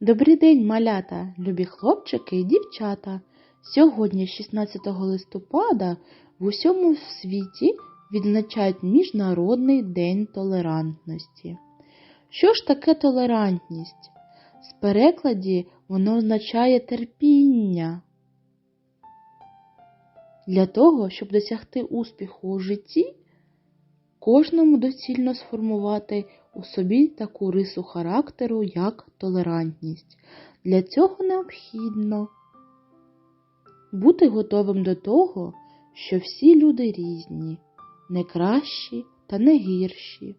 Добрий день, малята, любі хлопчики і дівчата. Сьогодні, 16 листопада, в усьому світі відзначають Міжнародний день толерантності. Що ж таке толерантність? З перекладі воно означає терпіння. Для того, щоб досягти успіху у житті, кожному доцільно сформувати у собі таку рису характеру, як толерантність. Для цього необхідно бути готовим до того, що всі люди різні, не кращі та не гірші,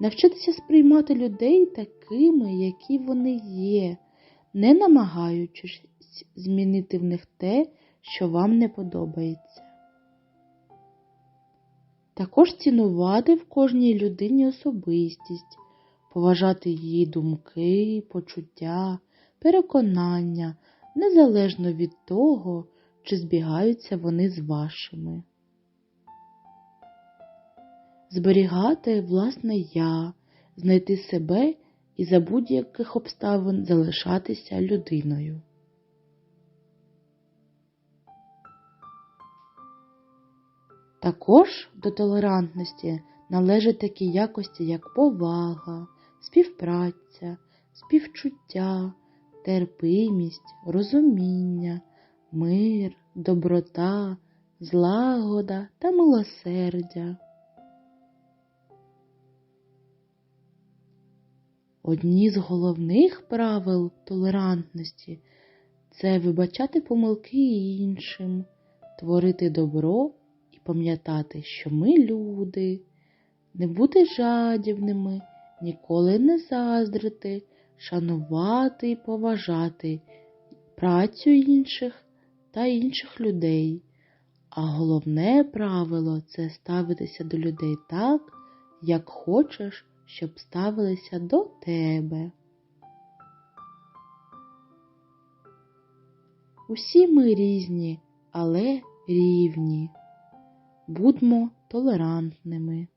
навчитися сприймати людей такими, які вони є, не намагаючись змінити в них те, що вам не подобається. Також цінувати в кожній людині особистість, поважати її думки, почуття, переконання, незалежно від того, чи збігаються вони з вашими. Зберігати власне я, знайти себе і за будь-яких обставин залишатися людиною. Також до толерантності належать такі якості, як повага, співпраця, співчуття, терпимість, розуміння, мир, доброта, злагода та милосердя. Одні з головних правил толерантності це вибачати помилки іншим, творити добро пам'ятати, що ми люди, не бути жадібними, ніколи не заздрити, шанувати і поважати працю інших та інших людей. А головне правило це ставитися до людей так, як хочеш, щоб ставилися до тебе. Усі ми різні, але рівні. Будьмо толерантними.